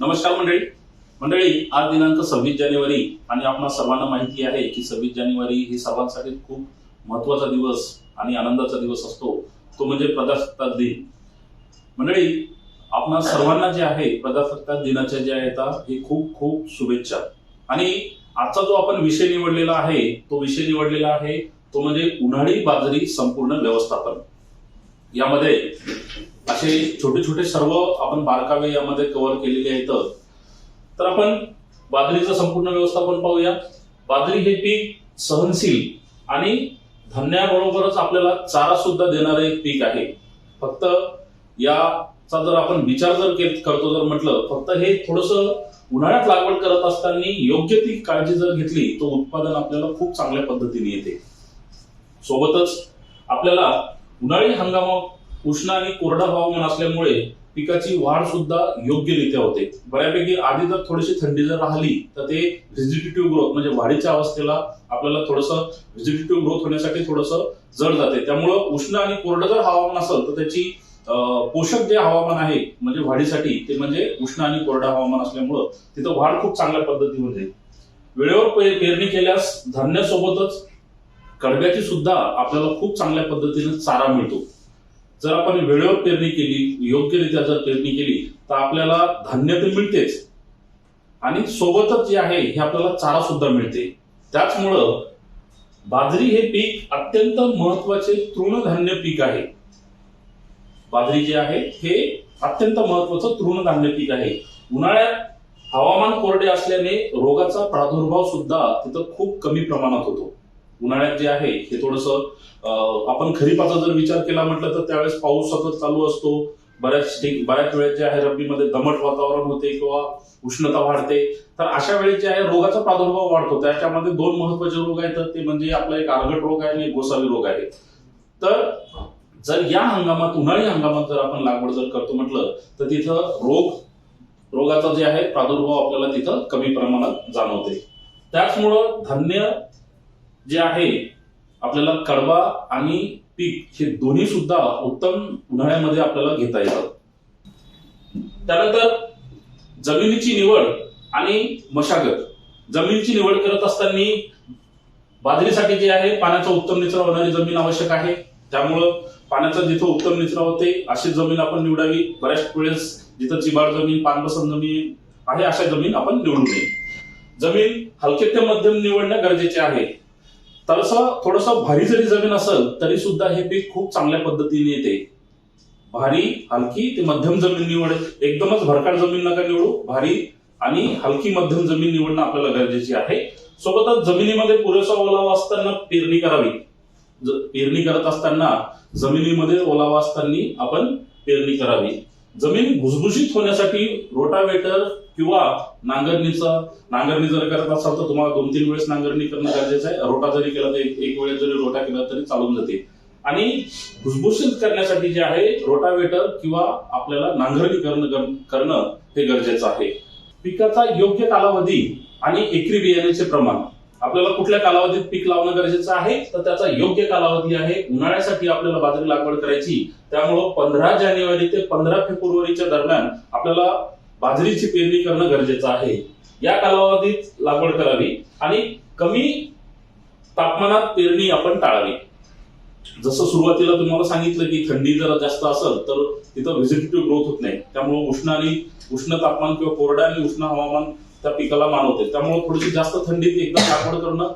नमस्कार मंडळी. मंडळी आज दिनांक सव्वीस जानेवारी आणि आपण सर्वांना माहिती आहे की सव्वीस जानेवारी ही सर्वांसाठी खूप महत्त्वाचा दिवस आणि आनंदाचा दिवस असतो. तो म्हणजे प्रजासत्ताक दिन. मंडळी आपणा सर्वांना जे आहे प्रजासत्ताक दिनाच्या ज्या येतात हे खूप खूप शुभेच्छा. आणि आजचा जो आपण विषय निवडलेला आहे तो विषय निवडलेला आहे तो म्हणजे उन्हाळी बाजरी संपूर्ण व्यवस्थापन. यामध्ये असे छोटे छोटे सर्व आपण बारकावे यामध्ये कव्हर केलेले आहेत. तर आपण बाजरीचं संपूर्ण व्यवस्थापन पाहूया. बाजरी हे पीक सहनशील आणि धान्याबरोबरच आपल्याला चारा सुद्धा देणारं एक पीक आहे. फक्त याचा जर आपण विचार जर के- करतो जर म्हटलं फक्त हे थोडस उन्हाळ्यात लागवड करत असताना योग्य ती काळजी जर घेतली तर उत्पादन आपल्याला खूप चांगल्या पद्धतीने येते. सोबतच आपल्याला उन्हाळी हंगामात उष्ण आणि कोरडा हवामान असल्यामुळे पिकाची वाढ सुद्धा योग्यरित्या होते. बऱ्यापैकी आधी जर थोडीशी थंडी जर राहिली तर ते व्हेजिटेटिव्ह ग्रोथ म्हणजे वाढीच्या अवस्थेला आपल्याला थोडंसं व्हेजिटेटिव्ह ग्रोथ होण्यासाठी थोडंसं जड जाते. त्यामुळं उष्ण आणि कोरडं जर हवामान असेल तर त्याची पोषक जे हवामान आहे म्हणजे वाढीसाठी ते म्हणजे उष्ण आणि कोरडं हवामान असल्यामुळं तिथं वाढ खूप चांगल्या पद्धतीने होते वेळेवर पे- पेरणी केल्यास धान्यासोबतच कडब्याची सुद्धा आपल्याला खूप चांगल्या पद्धतीने चारा मिळतो. जर आपण वेळेवर पेरणी केली योग्यरित्या जर पेरणी केली तर आपल्याला धान्य तर मिळतेच. आणि सोबतच जे आहे हे आपल्याला चारा सुद्धा मिळते. त्याचमुळं बाजरी हे पीक अत्यंत महत्त्वाचे तृणधान्य पीक आहे. बाजरी जे आहे हे अत्यंत महत्वाचं तृणधान्य पीक आहे. उन्हाळ्यात हवामान कोरडे असल्याने रोगाचा प्रादुर्भाव सुद्धा तिथं खूप कमी प्रमाणात होतो. उन्हाळ्यात जे आहे हे थोडस आपण खरीपाचा जर विचार केला म्हटलं तर त्यावेळेस पाऊस सतत चालू असतो. बऱ्याच ठिक- बऱ्याच वेळेस जे आहे रब्बीमध्ये दमट वातावरण होते किंवा उष्णता वाढते. तर अशा वेळेस जे आहे रोगाचा प्रादुर्भाव वाढतो. त्याच्यामध्ये दोन महत्त्वाचे रोग आहेत ते म्हणजे आपला एक आरगट रोग आहे आणि एक गोसावी रोग आहे. तर जर या हंगामात उन्हाळी हंगामात जर आपण लागवड जर करतो म्हटलं तर तिथं रोग रोगाचा जे आहे प्रादुर्भाव आपल्याला तिथं कमी प्रमाणात जाणवते. त्याचमुळं धान्य जे आहे आपल्याला कडवा आणि पीक हे दोन्ही सुद्धा उत्तम उन्हाळ्यामध्ये आपल्याला घेता येतात त्यानंतर जमिनीची निवड आणि मशागत. जमिनीची निवड करत असताना बाजरीसाठी जे आहे पाण्याचा उत्तम निचरा होणारी जमीन आवश्यक आहे. त्यामुळं पाण्याचा जिथं उत्तम निचरा होते अशी जमीन आपण निवडावी. बऱ्याच वेळेस जिथं चिबाड जमीन पानपसंत जमीन आहे अशा जमीन आपण निवडू नये जमीन हलके ते मध्यम निवडणं गरजेचे आहे. तसं थोडस भारी जरी जमीन असेल तरी सुद्धा हे पीक खूप चांगल्या पद्धतीने येते. भारी हलकी ते मध्यम जमीन निवड. एकदमच भरकाळ जमीन नका निवडू भारी आणि हलकी मध्यम जमीन निवडणं आपल्याला गरजेची आहे. सोबतच जमिनीमध्ये पुरेसा ओलावा असताना पेरणी करावी. ज- पेरणी करत असताना जमिनीमध्ये ओलावा असताना आपण पेरणी करावी. जमीन भुसभुशीत होण्यासाठी रोटावेटर किंवा नांगरणीचा नांगरणी जर करत असाल तर तुम्हाला दोन तीन वेळेस नांगरणी करणं गरजेचं आहे. रोटा जरी केला तर एक वेळेस जरी रोटा केला तरी चालून जाते. आणि भुसभुशीत करण्यासाठी जे आहे रोटावेटर किंवा आपल्याला नांगरणी करणं करणं हे गरजेचं आहे. पिकाचा योग्य कालावधी आणि एकरी बियाण्याचे प्रमाण. आपल्याला कुठल्या कालावधीत पीक लावणं गरजेचं आहे? तर त्याचा योग्य कालावधी आहे. उन्हाळ्यासाठी आपल्याला बाजरी लागवड करायची. त्यामुळं पंधरा जानेवारी ते पंधरा फेब्रुवारीच्या दरम्यान आपल्याला बाजरीची पेरणी करणं गरजेचं आहे. या कालावधीत लागवड करावी आणि कमी तापमानात पेरणी आपण टाळावी. जसं सुरुवातीला तुम्हाला सांगितलं की थंडी जर जास्त असेल तर तिथं व्हिजिटेटिव्ह ग्रोथ होत नाही. त्यामुळे उष्ण आणि उष्ण तापमान किंवा कोरडा आणि उष्ण हवामान त्या पिकाला मानवते त्यामुळे थोडीशी जास्त थंडीत एकदम लागवड करणं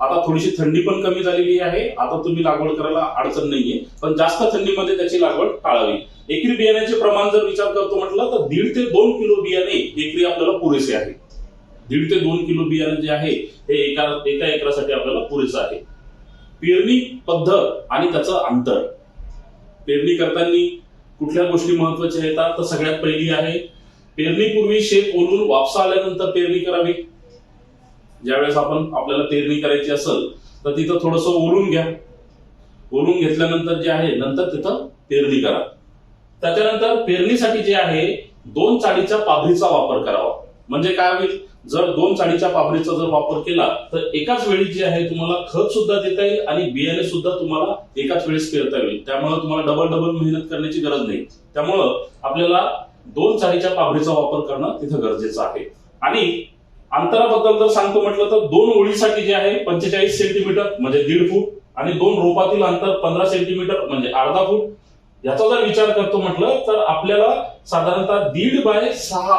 आता थोडीशी थंडी पण कमी झालेली आहे. आता तुम्ही लागवड करायला अडचण नाहीये. पण जास्त थंडीमध्ये त्याची लागवड टाळावी. एकरी बियाण्याचे प्रमाण जर विचार करतो म्हटलं तर दीड ते दोन किलो बियाणे एकरी आपल्याला पुरेसे आहे. दीड ते दोन किलो बियाणे जे आहे हे एका एका एकरासाठी आपल्याला पुरेसं आहे. पेरणी पद्धत आणि त्याचं अंतर. पेरणी करताना कुठल्या गोष्टी महत्त्वाच्या येतात तर सगळ्यात पहिली आहे पेरणीपूर्वी शेत ओलून वापसा आल्यानंतर पेरणी करावी. ज्यावेळेस आपण आपल्याला पेरणी करायची असेल तर तिथं थोडस ओलून घ्या. ओलून घेतल्यानंतर जे आहे नंतर तिथं पेरणी करा. त्याच्यानंतर पेरणीसाठी जे आहे दोन चाळीच्या पाभरीचा वापर करावा. म्हणजे काय होईल? जर दोन चाळीच्या पाभरीचा जर वापर केला तर एकाच वेळी जे आहे तुम्हाला खत सुद्धा देता येईल आणि बियाणे सुद्धा तुम्हाला एकाच वेळेस पेरता येईल. त्यामुळे तुम्हाला डबल डबल मेहनत करण्याची गरज नाही. त्यामुळं आपल्याला दोन चाळीच्या पाभरीचा वापर करणं तिथं गरजेचं आहे. आणि अंतराबद्दल जर सांगतो म्हटलं तर दोन ओळीसाठी जे आहे पंचेचाळीस सेंटीमीटर म्हणजे दीड फूट आणि दोन रोपातील अंतर पंधरा सेंटीमीटर म्हणजे अर्धा फूट. याचा जर विचार करतो म्हटलं तर आपल्याला साधारणतः दीड बाय सहा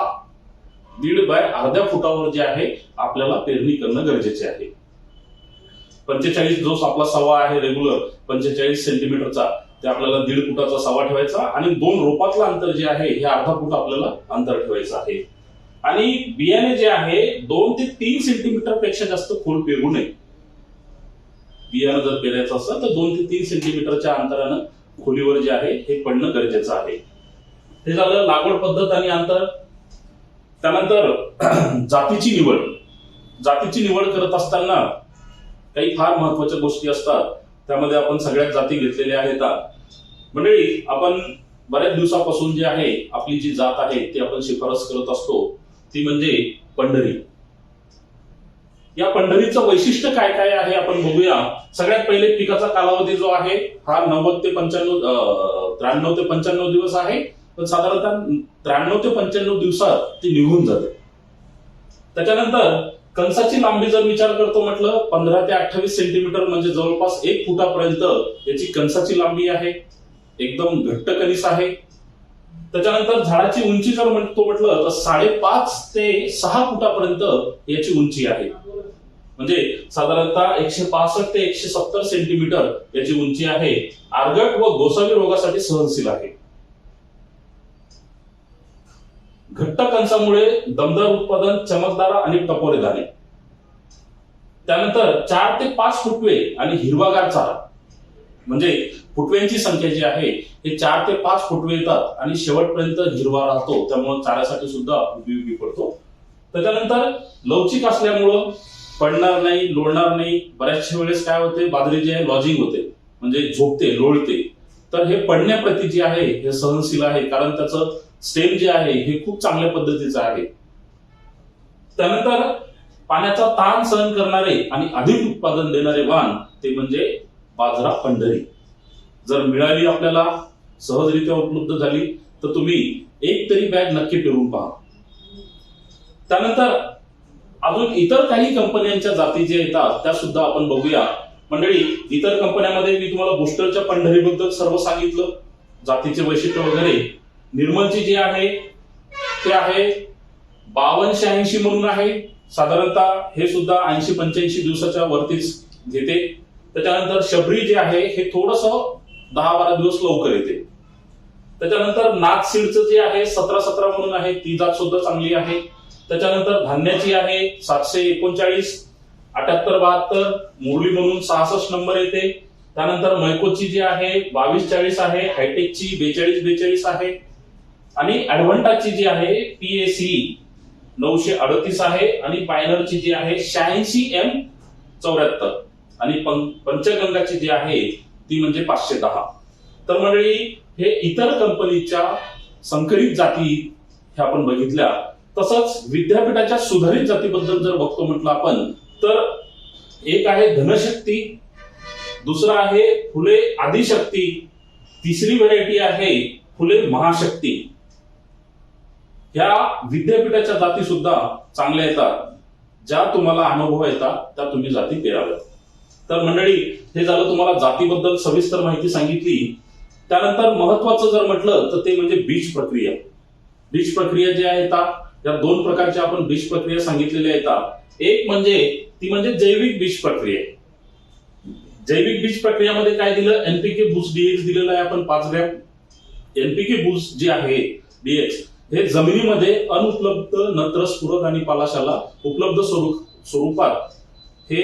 दीड बाय अर्ध्या फुटावर जे आहे आपल्याला पेरणी करणं गरजेचे आहे. पंचेचाळीस जो आपला सवा आहे रेग्युलर पंचेचाळीस सेंटीमीटरचा ते आपल्याला दीड फुटाचा सवा ठेवायचा आणि दोन रोपातलं अंतर जे आहे हे अर्धा फूट आपल्याला अंतर ठेवायचं आहे. आणि बियाणे जे आहे दोन ते तीन सेंटीमीटरपेक्षा जास्त खोल पेरू नये. बियाणं जर पेरायचं असेल तर दोन ते तीन सेंटीमीटरच्या अंतरानं खोलीवर जे आहे हे पडणं गरजेचं आहे. हे झालं लागवड पद्धत आणि अंतर. त्यानंतर जातीची निवड. जातीची निवड करत असताना काही फार महत्त्वाच्या गोष्टी असतात. त्यामध्ये आपण सगळ्यात जाती घेतलेल्या आहेत. मंडळी आपण बऱ्याच दिवसापासून जे आहे आपली जी जात आहे ती आपण शिफारस करत असतो. ती म्हणजे पंढरी. या पंढरीचं वैशिष्ट्य काय काय आहे आपण बघूया. सगळ्यात पहिले पिकाचा कालावधी जो आहे हा नव्वद ते पंच्याण्णव त्र्याण्णव ते पंच्याण्णव दिवस आहे. पण साधारणतः त्र्याण्णव ते पंच्याण्णव दिवसात ती निघून जाते. त्याच्यानंतर कणसाची लांबी जर विचार करतो म्हटलं पंधरा ते अठ्ठावीस सेंटीमीटर म्हणजे जवळपास एक फुटापर्यंत याची कणसाची लांबी आहे. एकदम घट्ट कणीस आहे. त्याच्यानंतर झाडाची उंची जर म्हणतो म्हटलं तर साडेपाच ते सहा फुटापर्यंत याची उंची आहे. म्हणजे साधारणतः एकशे पासष्ट ते एकशे सत्तर सेंटीमीटर याची उंची आहे. आर्गट व गोसावी रोगासाठी सहनशील आहे. घट्ट कंसामुळे दमदार उत्पादन चमकदार आणि टपोरे झाले. त्यानंतर चार ते पाच फुटवे आणि हिरवागार चारा. म्हणजे फुटव्यांची संख्या जी आहे हे चार ते पाच फुटवे येतात आणि शेवटपर्यंत हिरवा राहतो. त्यामुळे चाऱ्यासाठी सुद्धा उपयोगी पडतो. त्याच्यानंतर लवचिक असल्यामुळं पडणार नाही लोळणार नाही. बऱ्याचशा वेळेस काय होते बाजरी जे आहे लॉजिंग होते. म्हणजे झोपते लोळते. तर हे पडण्याप्रती जे आहे हे सहनशील आहे. कारण त्याचं स्टेम जे आहे हे खूप चांगल्या पद्धतीचं आहे. त्यानंतर पाण्याचा ताण सहन करणारे आणि अधिक उत्पादन देणारे वाण ते म्हणजे बाजरा पंढरी. जर मिळाली आपल्याला सहजरित्या उपलब्ध झाली तर तुम्ही एक तरी बॅग नक्की फिरून पहा. त्यानंतर अजून इतर काही कंपन्यांच्या जाती ज्या येतात त्या सुद्धा आपण बघूया. मंडळी इतर कंपन्यामध्ये मी तुम्हाला बुस्टरच्या पंढरीबद्दल सर्व सांगितलं. जातीचे वैशिष्ट्य वगैरे. निर्मलची जी आहे ते आहे बावन्न शहाऐंशी म्हणून आहे. साधारणतः हे सुद्धा ऐंशी पंच्याऐंशी दिवसाच्या वरतीच घेते. त्याच्यानंतर शबरी जे आहे हे थोडस दहा बारा दिवस लवकर येते. त्याच्यानंतर नाथ सीडचं जे आहे सतरा सतरा म्हणून आहे ती जात सुद्धा चांगली आहे. त्याच्यानंतर धान्याची आहे सातशे एकोणचाळीस अठ्याहत्तर बहात्तर मुरली म्हणून सहासष्ट नंबर येते. त्यानंतर मैकोची जी आहे बावीस चाळीस आहे हायटेकची बेचाळीस बेचाळीस आहे. आणि ऍडव्हान्टाची जी आहे पीएसी नऊशे अडतीस आहे. आणि पायनरची जी आहे शहाऐंशी एम चौऱ्याहत्तर. आणि पंचगंगाची जी आहे ती म्हणजे पाचशे दहा. तर मंडळी हे इतर कंपनीच्या संकरित जाती ह्या आपण बघितल्या. तसंच विद्यापीठाच्या सुधारित जातीबद्दल जर बघतो म्हटलं आपण तर एक आहे धनशक्ती दुसरं आहे फुले आदिशक्ती तिसरी व्हरायटी आहे फुले महाशक्ती. ह्या विद्यापीठाच्या जाती सुद्धा चांगल्या येतात. ज्या तुम्हाला अनुभव येतात त्या तुम्ही जाती पेराव्यात. तर मंडळी हे झालं तुम्हाला जातीबद्दल सविस्तर माहिती सांगितली. त्यानंतर महत्वाचं जर म्हटलं तर ते म्हणजे बीज प्रक्रिया. बीज प्रक्रिया ज्या आहे या दोन प्रकारच्या आपण बीज प्रक्रिया सांगितलेल्या येतात एक म्हणजे ती म्हणजे जैविक बीज प्रक्रिया. जैविक बीज प्रक्रियामध्ये काय दिलं? एनपीके बूस्ट डीएक्स दिलेलं आहे आपण पाच ग्रॅम. एनपीके बूस्ट जे आहे डीएक्स हे जमिनीमध्ये अनुपलब्ध नत्र स्फुरक आणि पालाशाला उपलब्ध स्वरूप स्वरूपात हे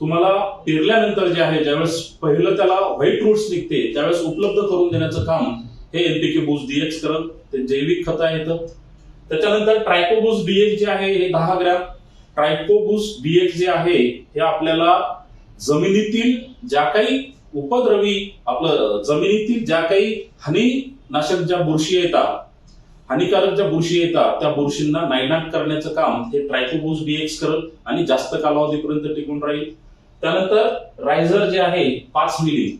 तुम्हाला पेरल्यानंतर जे आहे ज्यावेळेस पहिलं त्याला व्हाईट रूट्स निघते त्यावेळेस उपलब्ध करून देण्याचं काम हे एनपीके बूस्ट डीएक्स करत ते जैविक खत येतं त्याच्यानंतर ट्रायकोबूस डीएक्स जे आहे हे दहा ग्रॅम. ट्रायकोबूस डीएक्स जे आहे हे आपल्याला जमिनीतील ज्या काही उपद्रवी आपलं जमिनीतील ज्या काही हानीनाशक ज्या बुरशी येतात हानिकारक ज्या बुरशी येतात त्या बुरशींना नायनाट करण्याचं काम हे ट्रायकोबोस डीएक्स करत आणि जास्त कालावधीपर्यंत टिकून राहील. त्यानंतर रायझर जे आहे पाच मिली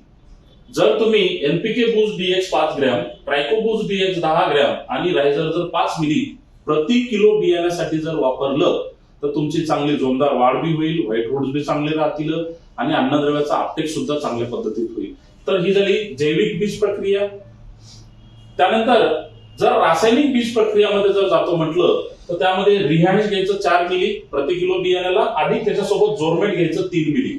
जर तुम्ही एनपीके बूस्ट डीएक्स पाच ग्रॅम ट्रायको बूस्ट डीएक्स दहा ग्रॅम आणि रायझर जर पाच मिली प्रति किलो बियाण्यासाठी जर वापरलं तर तुमची चांगली जोमदार वाढ बी होईल व्हाईट रोड्स बी चांगले राहतील आणि अन्नद्रव्याचा आपटेक सुद्धा चांगल्या पद्धतीत होईल. तर ही झाली जैविक बीज प्रक्रिया. त्यानंतर जर रासायनिक बीज प्रक्रियामध्ये जर जातो म्हटलं तर त्यामध्ये रिहॅमिश घ्यायचं चार मिली प्रति किलो बियाण्याला आणि त्याच्यासोबत जोरमेट घ्यायचं तीन मिली.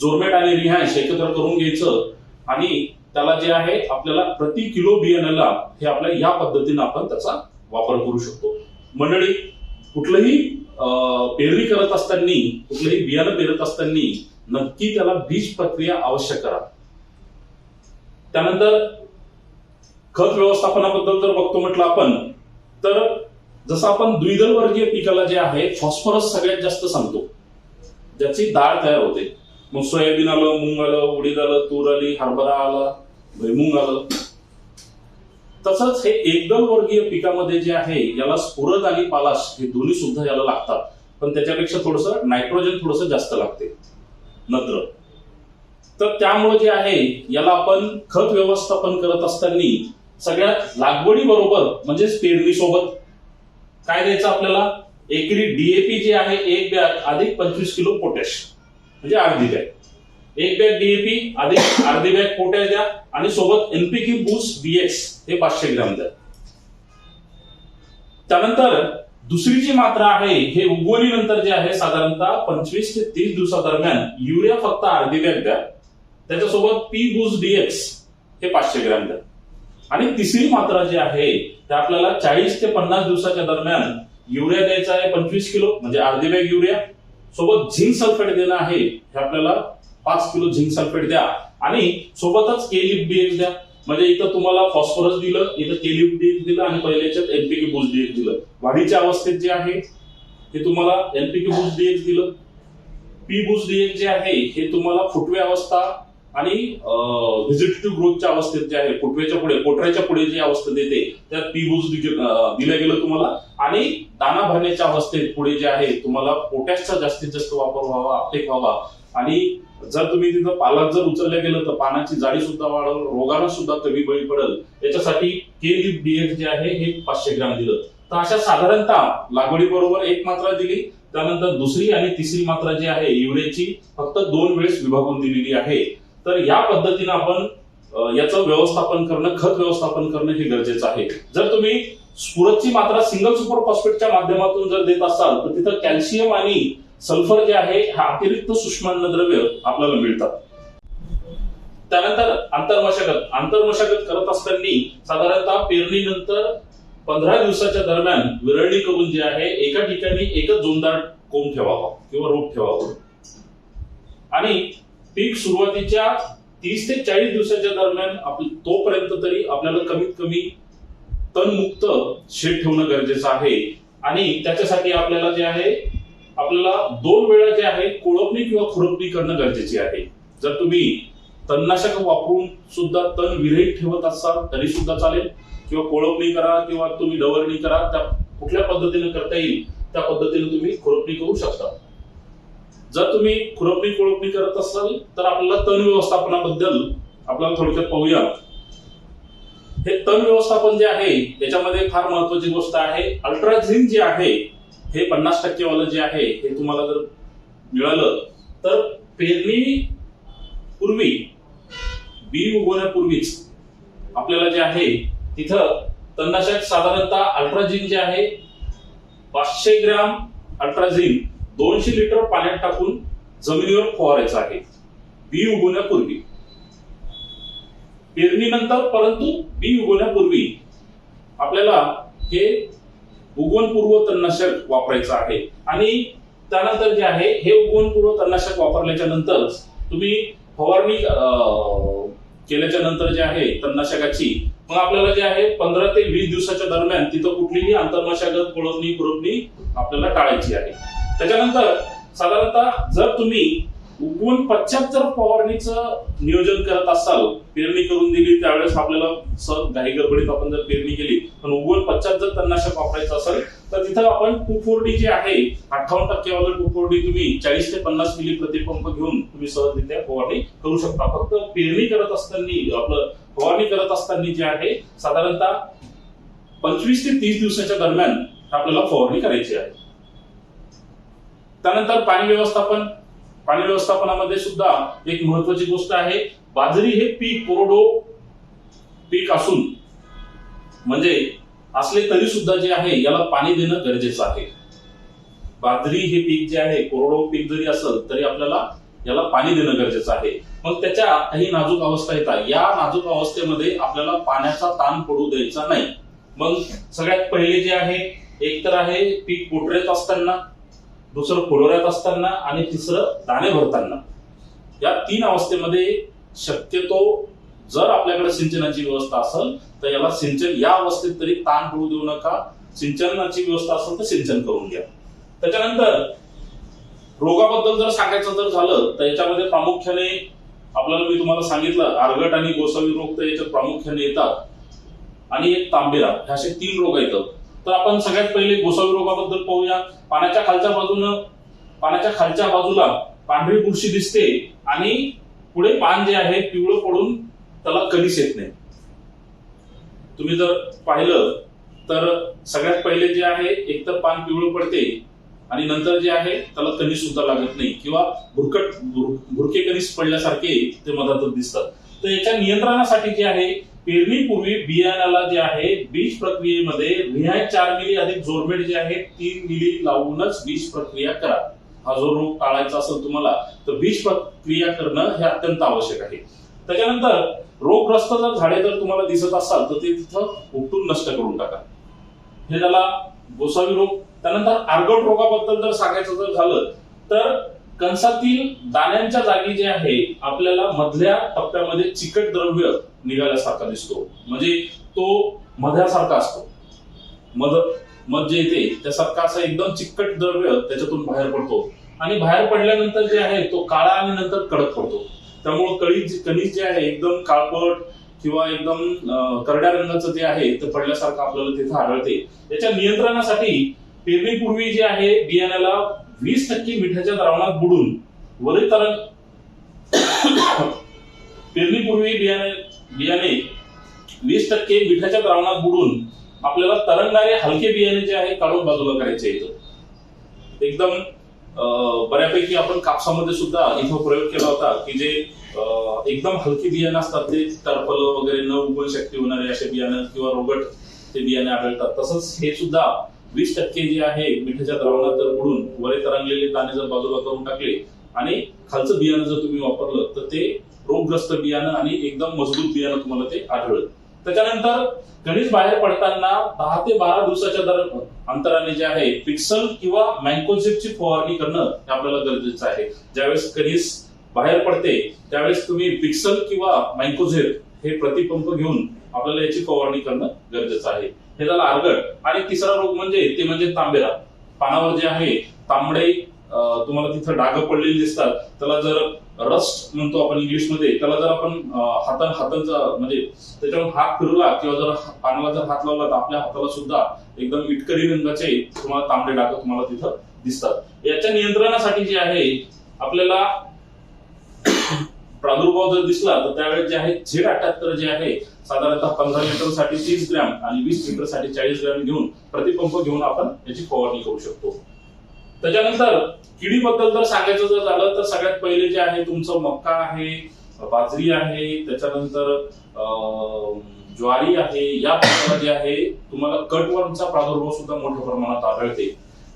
जोरमेट आणि रिहॅश एकत्र करून घ्यायचं आणि त्याला जे आहे आपल्याला प्रति किलो बियाण्याला हे आपल्या या पद्धतीने आपण त्याचा वापर करू शकतो. मंडळी कुठलंही पेरणी करत असताना कुठलंही बियाणं पेरत असताना नक्की त्याला बीज प्रक्रिया आवश्यक करा. त्यानंतर खत व्यवस्थापनाबद्दल जर बघतो म्हटलं आपण तर जसं आपण द्विदल वर्गीय पिकाला जे आहे फॉस्फरस सगळ्यात जास्त सांगतो. ज्याची डाळ तयार होते. मग सोयाबीन आलं मूग आलं उडीद आलं तूर आली हरभरा आला भुईमुंग आलं. तसंच हे एकदल वर्गीय पिकामध्ये जे आहे याला स्फुरद आणि पालाश हे दोन्ही सुद्धा याला लागतात. पण त्याच्यापेक्षा थोडस नायट्रोजन थोडस जास्त लागते. नत्र. तर त्यामुळे जे आहे याला आपण खत व्यवस्थापन करत असताना सगळ्यात लागवडी बरोबर म्हणजेच पेरणी सोबत काय द्यायचं आपल्याला? एकरी डीएपी जे आहे एक बॅग अधिक पंचवीस किलो पोटॅश. म्हणजे अर्धी बॅग. एक बॅग डीएपी अधिक अर्धी बॅग पोटॅश द्या आणि सोबत एनपीकी बूस बीएक्स हे पाचशे ग्रॅम द्या. त्यानंतर दुसरी जी मात्रा आहे हे उगवणीनंतर जे आहे साधारणतः पंचवीस ते तीस दिवसादरम्यान युरिया फक्त अर्धी बॅग द्या. त्याच्यासोबत पी बूस डीएक्स हे पाचशे ग्रॅम द्या. आणि तिसरी मात्रा जी आहे ते आपल्याला चाळीस ते पन्नास दिवसाच्या दरम्यान युरिया द्यायचा आहे पंचवीस किलो म्हणजे अर्धी बॅग युरिया. सोबत झिंक सल्फेट देणं आहे हे आपल्याला पाच किलो झिंक सल्फेट द्या. आणि सोबतच केलिप डीएक्स द्या. म्हणजे इथं तुम्हाला फॉस्फरस दिलं इथं केलिप डीएक्स दिलं आणि पहिल्याच्यात एनपीके बूस्ट डीएक्स दिलं. वाढीच्या अवस्थेत जे आहे हे तुम्हाला एनपीके बूस्ट डीएक्स दिलं. पी बूस्ट डीएक्स जे आहे हे तुम्हाला फुटवे अवस्था आणि व्हिजिटेटिव्ह ग्रोथच्या अवस्थेत जे आहे फुटवेच्या पुढे पोटऱ्याच्या पुढे जी अवस्था देते त्यात पी बोज दिलं गेलं तुम्हाला. आणि दाना भरण्याच्या अवस्थेत पुढे जे आहे तुम्हाला पोटॅशचा जास्तीत जास्त वापर व्हावा अपटेक व्हावा. आणि जर तुम्ही तिथं पालक जर उचलल्या गेलं तर पानाची जाडी सुद्धा वाढल रोगाला सुद्धा कमी बळी पडेल. याच्यासाठी के लिप डीएफ जे आहे हे पाचशे ग्राम दिलं. तर अशा साधारणतः लागवडीबरोबर एक मात्रा दिली त्यानंतर दुसरी आणि तिसरी मात्रा जी आहे युरियाची फक्त दोन वेळेस विभागून दिलेली आहे. तर या पद्धतीनं आपण याचं व्यवस्थापन करणं खत व्यवस्थापन करणं हे गरजेचं आहे. जर तुम्ही स्फुरतची मात्रा सिंगल सुपर फॉस्फेटच्या माध्यमातून जर देत असाल तर तिथं कॅल्शियम आणि सल्फर जे आहे हा अतिरिक्त सूक्ष्म अन्नद्रव्य आपल्याला मिळतात. त्यानंतर आंतरमशागत. आंतरमशागत करत असताना साधारणतः पेरणीनंतर पंधरा दिवसाच्या दरम्यान विरळणी करून जे आहे एका ठिकाणी एकच जोमदार कोंब ठेवावा किंवा रोप ठेवावं. आणि पीक सुरुवातीच्या तीस ते चाळीस दिवसाच्या दरम्यान आप तोपर्यंत तरी आपल्याला कमीत कमी तणमुक्त शेत ठेवणं गरजेचं आहे. आणि त्याच्यासाठी आपल्याला जे आहे आपल्याला दोन वेळा जे आहे कोळपणी किंवा खुरपणी करणं गरजेचे आहे. जर तुम्ही तणनाशक वापरून सुद्धा तण विरहित ठेवत असाल तरी सुद्धा चालेल. किंवा कोळपणी करा किंवा तुम्ही डवरणी करा त्या कुठल्या पद्धतीने करता येईल त्या पद्धतीने तुम्ही खुरपणी करू शकता. जर तुम्ही खुरपणी कोळपणी करत असाल तर आपल्याला तण व्यवस्थापनाबद्दल आपल्याला थोडक्यात पाहूया. हे तण व्यवस्थापन जे आहे त्याच्यामध्ये फार महत्वाची गोष्ट आहे. अल्ट्राझिन जे आहे हे पन्नास टक्के वालं जे आहे हे तुम्हाला जर मिळालं तर पेरणी पूर्वी बी उगवण्यापूर्वीच आपल्याला जे आहे तिथं तणनाशक साधारणतः अल्ट्राझिन जे आहे पाचशे ग्राम अल्ट्राझिन दोनशे लिटर पाण्यात टाकून जमिनीवर फवारायचं आहे. बी उगवण्यापूर्वी. पेरणीनंतर परंतु बी उगवण्यापूर्वी आपल्याला हे उगवणपूर्व तणनाशक वापरायचं आहे. आणि त्यानंतर जे आहे हे उगवणपूर्व तणनाशक वापरल्याच्या नंतर तुम्ही फवारणी केल्याच्यानंतर जे आहे तणनाशकाची मग आपल्याला जे आहे पंधरा ते वीस दिवसाच्या दरम्यान तिथं कुठलीही आंतरमशागत कोळपणी खुरपणी आपल्याला टाळायची आहे. त्याच्यानंतर साधारणतः जर तुम्ही उगवून पश्चात फवारणीचं नियोजन करत असाल पेरणी करून दिली त्यावेळेस आपल्याला सर घाई गडबडीत आपण जर पेरणी केली पण उगवून पश्चात जर तणनाशक वापरायचं असेल तर तिथं आपण टू फोर्टी जे आहे अठ्ठावन्न टक्के वालं टू फोर्टी तुम्ही चाळीस ते पन्नास मिली प्रतिपंप घेऊन तुम्ही सहजरित्या फवारणी करू शकता. फक्त पेरणी करत असताना आपलं फवारणी करत असताना जे आहे साधारणतः पंचवीस ते तीस दिवसाच्या दरम्यान आपल्याला फवारणी करायची आहे. त्यानंतर पाणी व्यवस्थापन. पाणी व्यवस्थापनामध्ये सुद्धा एक महत्वाची गोष्ट आहे. बाजरी हे पीक कोरडो पीक असून म्हणजे असले तरी सुद्धा जे आहे याला पाणी देणं गरजेचं आहे. बाजरी हे पीक जे आहे कोरडो पीक जरी असेल तरी आपल्याला याला पाणी देणं गरजेचं आहे. मग त्याच्या काही नाजूक अवस्था येतात. या नाजूक अवस्थेमध्ये आपल्याला पाण्याचा ताण पडू द्यायचा नाही. मग सगळ्यात पहिले जे आहे एक तर आहे पीक पोटरेत असताना दुसरं फुलोऱ्यात असताना आणि तिसरं दाणे भरताना. या तीन अवस्थेमध्ये शक्यतो जर आपल्याकडे सिंचनाची व्यवस्था असेल तर याला सिंचन या अवस्थेत तरी ताण पडू देऊ नका. सिंचनाची व्यवस्था असेल तर सिंचन करून घ्या. त्याच्यानंतर रोगाबद्दल जर सांगायचं जर झालं तर याच्यामध्ये प्रामुख्याने आपल्याला मी तुम्हाला सांगितलं आरगट आणि गोसावी रोग तर याच्यात प्रामुख्याने येतात. आणि एक तांबेरा हे असे तीन रोग येतात तर आपण सगळ्यात पहिले गोसावी रोगाबद्दल पाहूया. पाण्याच्या खालच्या बाजूनं पाण्याच्या खालच्या बाजूला पांढरी बुरशी दिसते आणि पुढे पान जे आहे पिवळं पडून त्याला कधीच येत नाही. तुम्ही जर पाहिलं तर सगळ्यात पहिले जे आहे एकतर पान पिवळं पडते आणि नंतर जे आहे त्याला कणीस सुद्धा लागत नाही. किंवा भुरकट भुरके कणीस पडल्यासारखे ते मधातच दिसतात. तर याच्या नियंत्रणासाठी जे आहे पेरणीपूर्वी बियाण्याला जे आहे बीज प्रक्रियेमध्ये रिहाय चार मिली अधिक जोरमेट जे आहे तीन मिली लावूनच बीज प्रक्रिया करा. हा जो रोग टाळायचा असेल तुम्हाला तर बीज प्रक्रिया करणं हे अत्यंत आवश्यक आहे. त्याच्यानंतर रोगग्रस्त जर झाडे जर तुम्हाला दिसत असाल तर ते तिथं उपटून नष्ट करून टाका. हे झाला गोसावी रोग. त्यानंतर आर्गट रोगाबद्दल जर सांगायचं जर झालं तर कणसातील दाण्यांच्या जागी जे आहे आपल्याला मधल्या टप्प्यामध्ये चिकट द्रव्य निघाल्यासारखा दिसतो. म्हणजे तो मध्यासारखा असतो. मध मध जे येते त्यासारखा असं एकदम चिकट द्रव्य त्याच्यातून बाहेर पडतो. आणि बाहेर पडल्यानंतर जे आहे तो काळा आणि नंतर कडक पडतो. त्यामुळे कळी कणीस जे आहे एकदम काळपट किंवा एकदम करड्या रंगाचं जे आहे ते पडल्यासारखं आपल्याला तिथे आढळते. याच्या नियंत्रणासाठी पेरणीपूर्वी जे आहे बियाण्याला वीस टक्के मिठाच्या द्रावणात बुडून वरील तरंग पेरणीपूर्वी बियाणे बियाणे वीस टक्के मिठाच्या द्रावणात बुडून आपल्याला तरंगणारे हलके बियाणे जे आहे काढून बाजूला करायचे येतं एकदम बऱ्यापैकी आपण कापसामध्ये सुद्धा इथं प्रयोग केला होता की जे एकदम हलके बियाणे असतात ते टरफल वगैरे न उगवण शक्ती होणारे असे बियाणं किंवा रोगट ते बियाणे आढळतात. तसंच हे सुद्धा वीस टक्के जे आहे मिठाच्या द्रावणात जर बुडून वरे तरंगलेले दाणे जर बाजूला करून टाकले आणि खालचं बियाणं जर तुम्ही वापरलं तर ते रोगग्रस्त बियाणं आणि एकदम मजबूत बियाणं तुम्हाला ते आढळलं. त्याच्यानंतर गणित बाहेर पडताना दहा ते बारा दिवसाच्या दर अंतराने जे आहे पिक्सल किंवा मँकोझिपची फवारणी करणं हे आपल्याला गरजेचं आहे. ज्यावेळेस कणीस बाहेर पडते त्यावेळेस तुम्ही पिक्सल किंवा मँकोझेप हे प्रतिपंप घेऊन आपल्याला याची फवारणी करणं गरजेचं आहे. हे झालं आरगट आणि तिसरा रोग म्हणजे ते म्हणजे तांबेरा. पानावर जे आहे तांबडे तुम्हाला तिथं डाग पडलेली दिसतात. त्याला जर रस्ट म्हणतो आपण इंग्लिशमध्ये त्याला जर आपण अं, हाता हातांचा म्हणजे त्याच्यावर हात फिरवला किंवा जर पानाला जर हात लावला तर आपल्या हाताला सुद्धा एकदम इटकरी रंगाचे तुम्हाला तांबडे डाग तुम्हाला तिथं दिसतात. याच्या नियंत्रणासाठी जे आहे आपल्याला प्रादुर्भाव जर दिसला तर त्यावेळेस जे आहे झेड अठ्याहत्तर जे आहे साधारणतः पंधरा लिटरसाठी तीस ग्रॅम आणि वीस लिटरसाठी चाळीस ग्रॅम घेऊन प्रतिपंप घेऊन आपण याची फवारणी करू शकतो. त्याच्यानंतर किडीबद्दल जर सांगायचं जर झालं तर सगळ्यात पहिले जे आहे तुमचं मक्का आहे बाजरी आहे त्याच्यानंतर ज्वारी आहे या पिकाला जे आहे तुम्हाला कटवर्मचा प्रादुर्भाव सुद्धा मोठ्या प्रमाणात आढळते.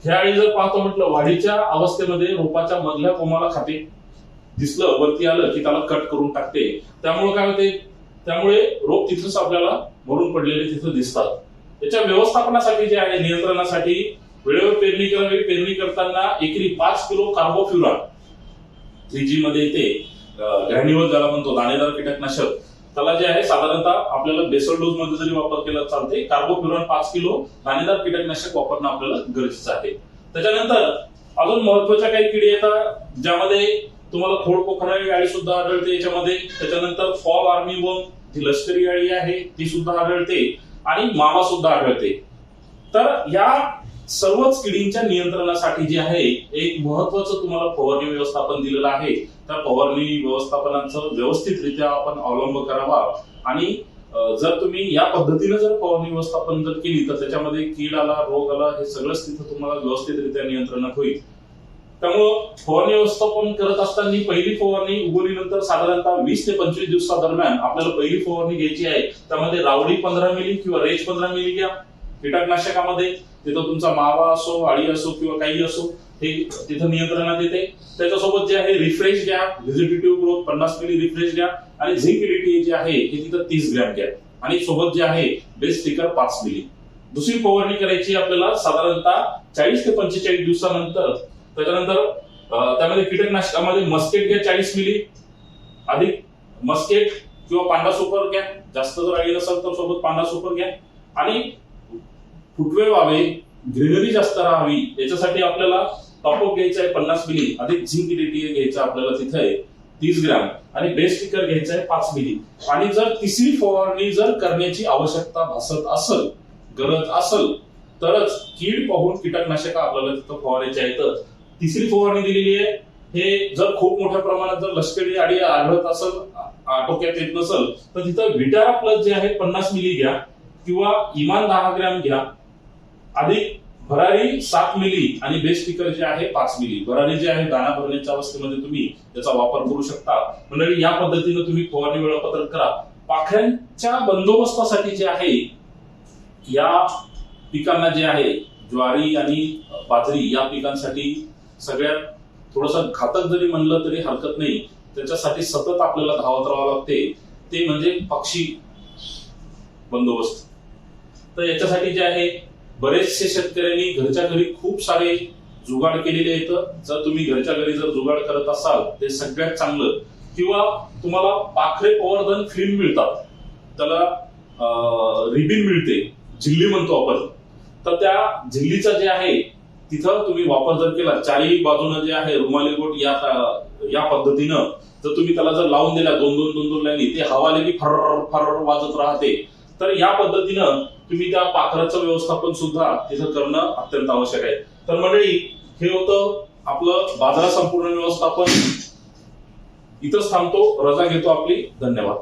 ह्यावेळी जर पाहतो म्हटलं वाढीच्या अवस्थेमध्ये रोपाच्या मधल्या कोमाला खाते. दिसलं वरती आलं की त्याला कट करून टाकते. त्यामुळे काय होते? त्यामुळे रोग तिथंच आपल्याला भरून पडलेले तिथं दिसतात. त्याच्या व्यवस्थापनासाठी जे आहे नियंत्रणासाठी वेळेवर पेरणी करावी. पेरणी करताना एकरी पाच किलो कार्बोफ्युरॉन थ्री जी मध्ये येते ग्रॅन्युअल ज्याला म्हणतो दाणेदार कीटकनाशक. त्याला जे आहे साधारणतः आपल्याला बेसल डोस मध्ये जरी वापर केला चालते कार्बोफ्युरॉन पाच किलो दाणेदार कीटकनाशक वापरणं आपल्याला गरजेचं आहे. त्याच्यानंतर अजून महत्त्वाच्या काही किडी येतात ज्यामध्ये तुम्हाला खोड पोखराळी अळी सुद्धा आढळते याच्यामध्ये. त्याच्यानंतर फॉल आर्मी वर्म जी लष्करी अळी आहे ती सुद्धा आढळते आणि मावा सुद्धा आढळते. तर या सर्वच किडींच्या नियंत्रणासाठी जे आहे एक महत्वाचं तुम्हाला फवारणी व्यवस्थापन दिलेलं आहे. त्या फवारणी व्यवस्थापनाचं व्यवस्थितरित्या आपण अवलंब करावा. आणि जर तुम्ही या पद्धतीने जर फवारणी व्यवस्थापन जर केली तर त्याच्यामध्ये कीड आला रोग आला हे सगळंच तिथं तुम्हाला व्यवस्थितरित्या नियंत्रणात होईल. त्यामुळं फवारणी व्यवस्थापन करत असताना पहिली फवारणी उगवलीनंतर साधारणतः वीस ते पंचवीस दिवसादरम्यान आपल्याला पहिली फवारणी घ्यायची आहे. त्यामध्ये रावडी पंधरा मिली किंवा रेज पंधरा मिली घ्या. कीटकनाशकामध्ये तिथं तुमचा मावा असो आळी असो किंवा काही असो हे तिथं नियंत्रणात येते. त्याच्यासोबत जे आहे रिफ्रेश घ्या. व्हेजिटेटिव्ह ग्रोथ पन्नास मिली रिफ्रेश घ्या. आणि झिंक इलिटी जे आहे हे तिथं तीस ग्रॅम घ्या. आणि सोबत जे आहे बेस्ट स्टिकर पाच मिली. दुसरी फवारणी करायची आपल्याला साधारणतः चाळीस ते पंचेचाळीस दिवसानंतर. त्याच्यानंतर त्यामध्ये कीटकनाशकामध्ये मस्केट घ्या चाळीस मिली. अधिक मस्केट किंवा पांढरा सुपर घ्या. जास्त जर आली असेल तर सोबत पांढरा सुपर घ्या. आणि फुटवे व्हावे ग्रीनरी जास्त राहावी याच्यासाठी आपल्याला टॉपअप घ्यायचा आहे पन्नास मिली. अधिक झिंक इलिटी घ्यायचं आपल्याला तिथे आहे? तीस ग्रॅम. आणि बेस्ट स्टिकर घ्यायचं आहे पाच मिली. आणि जर तिसरी फवारणी जर करण्याची आवश्यकता भासत असेल गरज असेल तरच कीड पाहून कीटकनाशक आपल्याला तिथं फवारायचे आहे तिसरी फवारणी दिलेली आहे. हे जर खूप मोठ्या प्रमाणात जर लष्करी आडी आढळत असेल आटोक्यात येत नसेल तर तिथं विटारा प्लस जे आहे पन्नास मिली घ्या किंवा इमान दहा ग्रॅम घ्या. अधिक भरारी सात मिली आणि बेस्ट पिकर जे आहे पाच मिली. भरारी जे आहे दाना भरण्याच्या अवस्थेमध्ये तुम्ही त्याचा वापर करू शकता. म्हणजे या पद्धतीने तुम्ही फवारणी वेळापत्रक करा. पाखऱ्यांच्या बंदोबस्तासाठी जे आहे या पिकांना जे आहे ज्वारी आणि बाजरी या पिकांसाठी सगळ्यात थोडस घातक जरी म्हणलं तरी हरकत नाही. त्याच्यासाठी सतत आपल्याला धावत राहावं लागते. ते म्हणजे पक्षी बंदोबस्त. तर याच्यासाठी जे आहे बरेचसे शेतकऱ्यांनी घरच्या घरी खूप सारे जुगाड केलेले आहेत. जर तुम्ही घरच्या घरी जर जुगाड करत असाल ते सगळ्यात चांगलं. किंवा तुम्हाला पाखरे पवर्धन फिल्म मिळतात. त्याला रिबिन मिळते. झिल्ली म्हणतो आपण. तर त्या झिल्लीचा जे आहे तिथं तुम्ही वापर जर केला चारही बाजूनं जे आहे रुमाली बोट या या पद्धतीनं जर तुम्ही त्याला जर लावून दिला दोन दोन दोन दोन लाईनी ते हवा आले की फर फर वाजत राहते. तर या पद्धतीनं तुम्ही त्या पाखराचं व्यवस्थापन सुद्धा तिथं करणं अत्यंत आवश्यक आहे. तर मंडळी हे होतं आपलं बाजार संपूर्ण व्यवस्थापन. इथंच थांबतो. रजा घेतो आपली. धन्यवाद.